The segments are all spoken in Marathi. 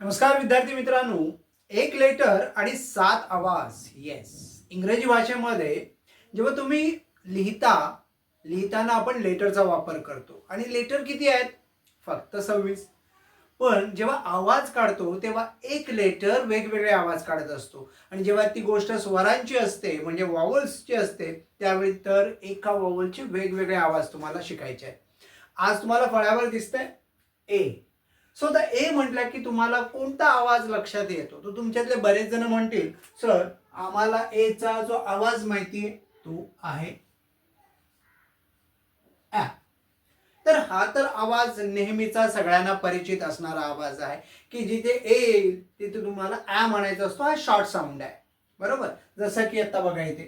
नमस्कार विद्यार्थी मित्रांनो. एक लेटर आणि सात आवाज. येस इंग्रजी भाषेमध्ये जेव्हा तुम्ही लिहिता लिहिताना आपण लेटरचा वापर करतो. आणि लेटर किती आहेत? फक्त सव्वीस. पण जेव्हा आवाज काढतो तेव्हा एक लेटर वेगवेगळे आवाज काढत असतो. आणि जेव्हा ती गोष्ट स्वरांची असते म्हणजे वॉवल्सची असते त्यावेळी तर एका वॉवलचे वेगवेगळे आवाज तुम्हाला शिकायचे आहेत. आज तुम्हाला फळ्यावर दिसतंय ए. सो द ए म्हटलं की तुम्हाला कोणता आवाज लक्षात येतो? तो तुमच्यातले बरेच जण म्हणतील सर आम्हाला ए चा जो आवाज माहिती आहे तो आहे तर हा तर आवाज नेहमीचा सगळ्यांना परिचित असणारा आवाज आहे. की जिथे ए येईल तिथे तुम्हाला ॲ म्हणायचा असतो हा शॉर्ट साऊंड आहे. बरोबर? जसं की आता बघा इथे.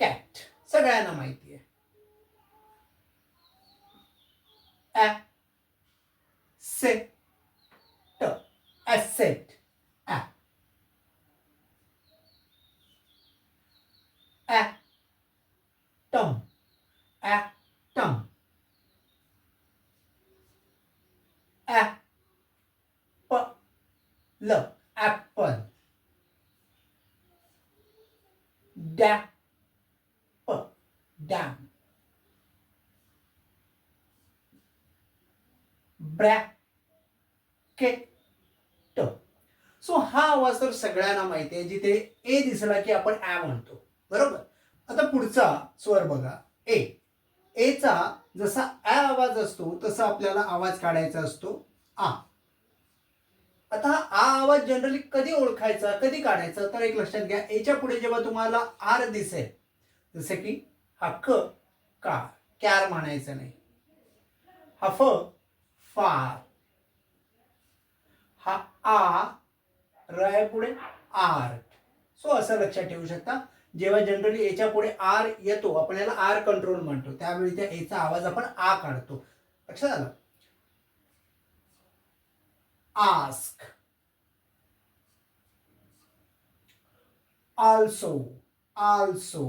कॅट सगळ्यांना माहिती आहे. ॲ Set. Asset. A. A. Tông. A. Tông. A. P. L. Apple. Da. P. Down. Breath. के ट सो हा आवाज तर सगळ्यांना माहिती आहे जिथे ए दिसला की आपण ॲ म्हणतो. बरोबर? आता पुढचा स्वर बघा. ए एचा जसा ॲ आवाज असतो तसा आपल्याला आवाज काढायचा असतो. आ. आता हा आ आवाज जनरली कधी ओळखायचा कधी काढायचा तर एक लक्षात घ्या. एच्या पुढे जेव्हा तुम्हाला आर दिसेल जसे की हा क का कॅर म्हणायचं नाही. हा फ फार हा आ रय पुढे आर. सो असं लक्षात ठेवू शकता. जेव्हा जनरली याच्यापुढे आर येतो आपण याला आर कंट्रोल म्हणतो. त्यावेळी त्या एचा आवाज आपण आ काढतो. लक्षात आलं? आस्क आल्सो आल्सो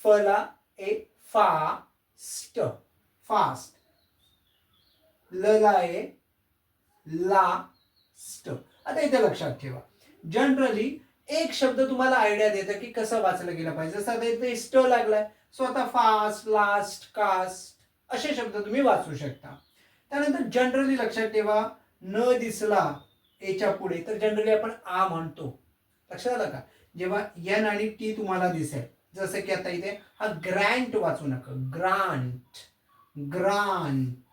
फला ए फा स्ट फास्ट ललाए लास्ट आता इथे लक्षात ठेवा. जनरली एक शब्द तुम्हाला आयडिया देतं की कसं वाचलं गेलं पाहिजे. जसं आता इथे स्ट लागलाय. सो आता फास्ट लास्ट कास्ट असे शब्द तुम्ही वाचू शकता. त्यानंतर जनरली लक्षात ठेवा. न दिसला एच्या पुढे. तर जनरली आपण आ म्हणतो. लक्षात आलं का? जेव्हा एन आणि टी तुम्हाला दिसेल. जसं की आता इथे हा ग्रँट वाचू नका. Grant grant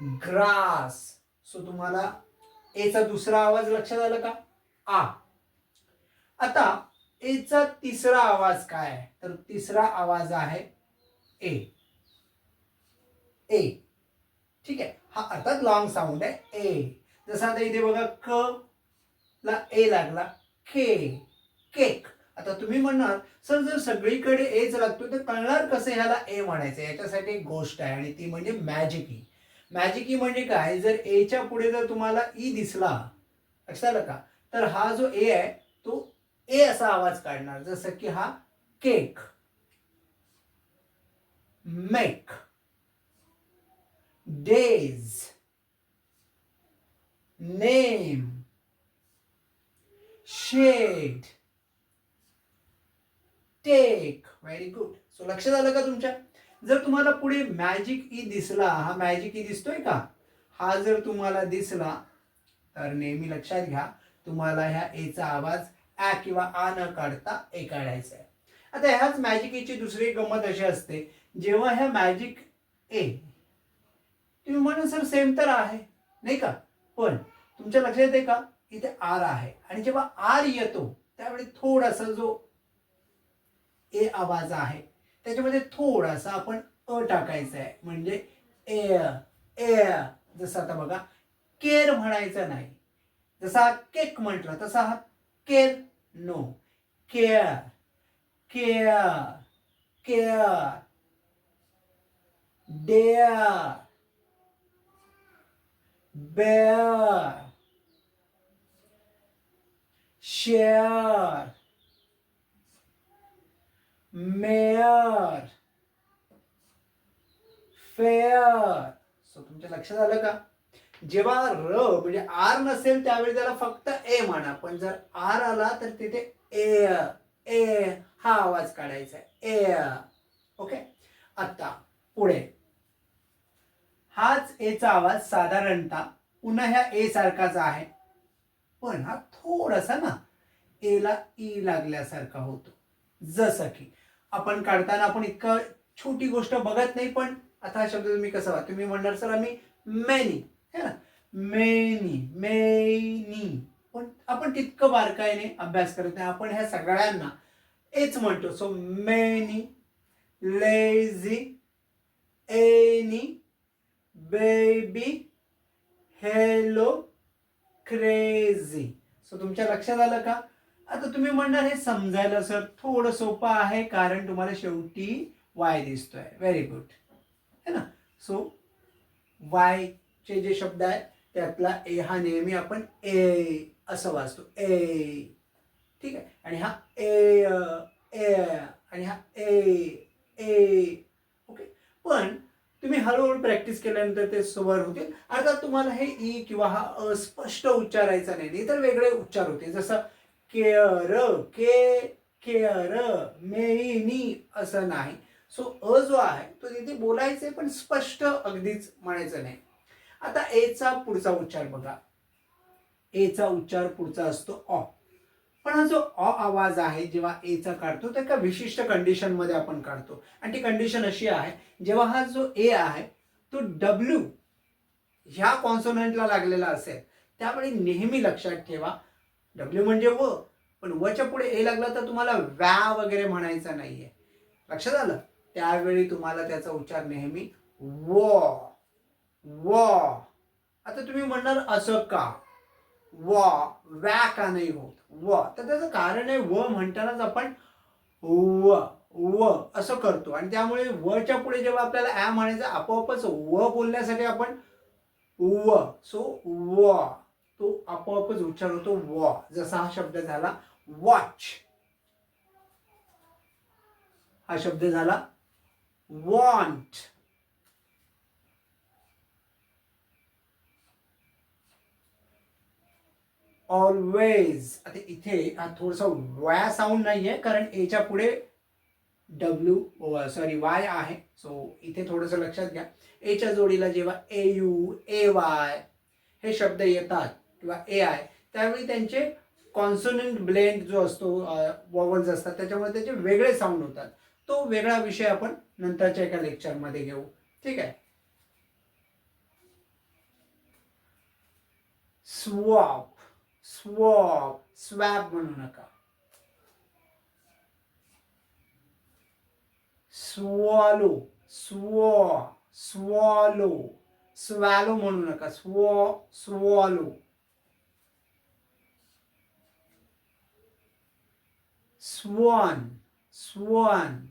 grass. सो तुम्हाला एचा दुसरा आवाज लक्षात आला का? आ. आता एचा तिसरा आवाज काय आहे? तर तिसरा आवाज आहे ए. ए. ठीक आहे. हा अर्थात लॉंग साऊंड आहे. ए. जसं आता इथे बघा क ला ए लागला. के. केक. आता तुम्ही म्हणणार सर जर सगळीकडे एच लागतो तर कळणार कसं ह्याला ए म्हणायचं? याच्यासाठी एक गोष्ट आहे आणि ती म्हणजे मॅजिकी मॅजिक ई म्हणजे काय? जर एच्या पुढे जर तुम्हाला ई दिसला लक्षात का? तर हा जो ए आहे तो ए असा आवाज काढणार. जसं की हा cake make days name shade take very good so लक्षात आलं का तुमच्या? जर तुम्हाला पुढे मॅजिक ई दिसला हा मॅजिक ई दिसतोय का? हा जर तुम्हाला दिसला तर नेहमी लक्षात घ्या तुम्हाला ह्या एचा आवाज ॲ किंवा आ न काढता ए काढायचा आहे आता ह्याच मॅजिक ईची दुसरी गंमत अशी असते जेव्हा ह्या मॅजिक ए तुम्ही म्हणून सर सेम तर आहे. नाही का? पण तुमच्या लक्षात येते का? इथे आर आहे. आणि जेव्हा आर येतो त्यावेळी थोडासा जो ए आवाज आहे त्याच्यामध्ये थोडासा आपण अ टाकायचा आहे. म्हणजे ए ए जसं आता बघा केर म्हणायचं नाही. जसा केक म्हटला तसा हा care no. Care care care dare bare share mayor. Fair. So तुमच्या लक्षात आलं का? जेव्हा र म्हणजे आर नसेल त्यावेळी त्याला फक्त ए म्हणा. पण जर आर आला तर तिथे ए ए हा आवाज काढायचा ए ओके आता पुढे. हाच एचा आवाज साधारणतः पुन्हा ह्या ए सारखाच आहे. पण हा थोडासा ना एला ई e लागल्यासारखा होतो. जसं की आपण काढताना आपण इतकं छोटी गोष्ट बघत नाही पण आता हा शब्द तुम्ही कसा वा तुम्ही म्हणणार सर आम्ही मेनी है ना? मेनी मेनी पण आपण तितकं बारकाईने अभ्यास करत नाही. आपण ह्या सगळ्यांना एच म्हणतो. So many lazy any baby hello crazy so तुमच्या लक्षात आलं का? आता तुम्ही म्हणणार हे समजायला सर थोडं सोपं आहे कारण तुम्हाला शेवटी वाय दिसतोय. व्हेरी गुड है ना? सो वायचे जे शब्द आहेत त्यातला ए हा नेहमी आपण ए असं वाचतो. ए ठीक आहे? आणि हा ए ए आणि हा ए ए ओके पण तुम्ही हळूहळू प्रॅक्टिस केल्यानंतर ते स्वर होतील. अर्थात तुम्हाला हे ई किंवा हा अस्पष्ट उच्चारायचा नाही. नाही तर वेगळे उच्चार होते जसं केअर के केअर मेनी असं नाही. सो अ जो आहे तो तिथे बोलायचे पण स्पष्ट अगदीच म्हणायचं नाही. आता एचा पुढचा उच्चार बघा. एचा उच्चार पुढचा असतो ऑ पण हा जो अ आवाज आहे जेव्हा एचा काढतो तर एका विशिष्ट कंडिशनमध्ये आपण काढतो. आणि ती कंडिशन अशी आहे जेव्हा हा जो ए आहे तो डब्ल्यू ह्या कॉन्सोनंटला लागलेला असेल त्यामुळे नेहमी लक्षात ठेवा डब्ल्यू म्हणजे व. पण वच्या पुढे ए लागला तर तुम्हाला व्या वगैरे म्हणायचं नाहीये. लक्षात आलं? त्यावेळी तुम्हाला त्याचा उच्चार नेहमी व व. आता तुम्ही म्हणणार असं का? व व्या का नाही होत? व. तर त्याचं कारण आहे व म्हणतानाच आपण व व असं करतो. आणि त्यामुळे वच्या पुढे जेव्हा आपल्याला ॲ म्हणायचं आपोआपच व बोलण्यासाठी आपण व. सो व. तो आपोआपच उच्चार होतो वॉ. जसा हा शब्द झाला वॉच हा शब्द झाला वॉन्ट ऑलवेज आता इथे हा थोडासा वया साऊंड नाहीये कारण एच्या पुढे डब्ल्यू सॉरी वाय आहे. सो इथे थोडंसं लक्षात घ्या. एच्या जोडीला जेव्हा ए यू ए वाय हे शब्द येतात किंवा ए आय त्यावेळी त्यांचे कॉन्सोनंट ब्लेंड जो असतो वॉवल्स असतात त्याच्यामुळे त्याचे वेगळे साऊंड होतात. तो वेगळा विषय आपण नंतरच्या एका लेक्चरमध्ये घेऊ. ठीक आहे? स्वॉप स्वॉप स्वॅप म्हणू नका. स्वॉलो स्वॉ स्वॉलो स्वॅलो म्हणू नका. स्वॉ स्वॉलो स्वॉन स्वॉन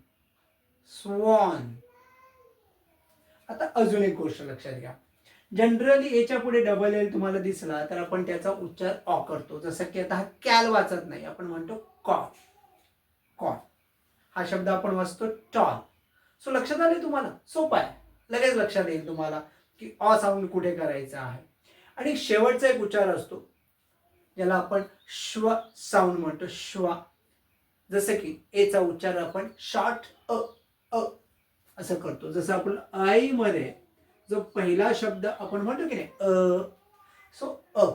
स्वॉन आता अजून एक गोष्ट लक्षात घ्या. जनरली याच्यापुढे डबल एल तुम्हाला दिसला तर आपण त्याचा उच्चार ऑ करतो. जसं की आता हा कॅल वाचत नाही. आपण म्हणतो कॉफ कॉ. हा शब्द आपण वाचतो टॉल. सो लक्षात आले तुम्हाला? सोपा आहे. लगेच लक्षात येईल तुम्हाला की ऑ साऊंड कुठे करायचा आहे. आणि शेवटचा एक उच्चार असतो. ज्याला आपण श्व साऊंड म्हणतो. श्व जसं की एचा उच्चार आपण शॉर्ट अ अ असं करतो. जसं आपण आईमध्ये जो पहिला शब्द आपण म्हणतो की नाही अ सो अ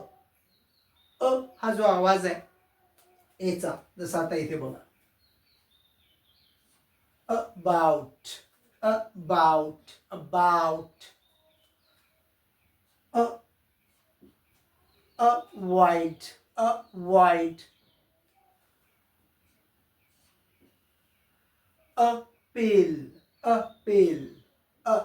अ हा जो आवाज आहे एचा जसा आता इथे बघा. About about about a a white a white a pill, a pill, a.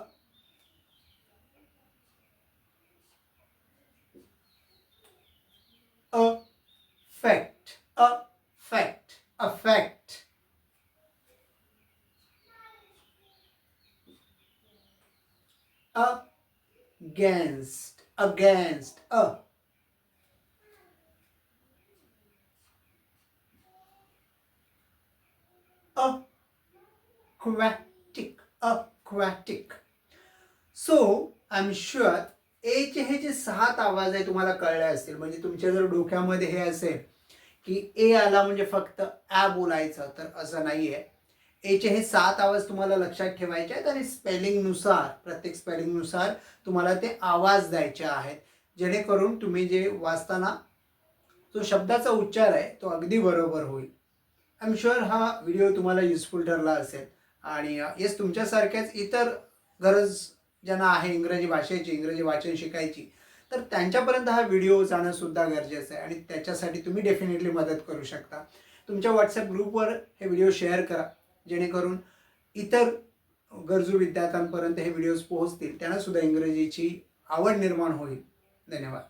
A fact, a fact, a fact. Against, against, a. Aquatic, aquatic. So I am sure एचे हे जे सात आवाज आहे तुम्हाला कळले असतील. म्हणजे तुमच्या जर डोक्यामध्ये हे असेल की ए आला म्हणजे फक्त ॲ बोलायचं तर असं नाही आहे एचे हे सात आवाज तुम्हाला लक्षात ठेवायचे आहेत आणि स्पेलिंगनुसार प्रत्येक स्पेलिंगनुसार तुम्हाला ते आवाज द्यायचे आहेत. जेणेकरून तुम्ही जे वाचताना जो शब्दाचा उच्चार आहे तो अगदी बरोबर होईल. आय एम शुअर हा व्हिडिओ तुम्हाला युजफुल ठरला असेल. आणि येस तुमच्यासारख्याच इतर गरज ज्यांना आहे इंग्रजी भाषेची इंग्रजी वाचन शिकायची तर त्यांच्यापर्यंत हा व्हिडिओ जाणं सुद्धा गरजेचं आहे आणि त्याच्यासाठी तुम्ही डेफिनेटली मदत करू शकता. तुमच्या व्हॉट्सअप ग्रुपवर हे व्हिडिओ शेअर करा जेणेकरून इतर गरजू विद्यार्थ्यांपर्यंत हे व्हिडिओज पोहोचतील त्यांना सुद्धा इंग्रजीची आवड निर्माण होईल. धन्यवाद.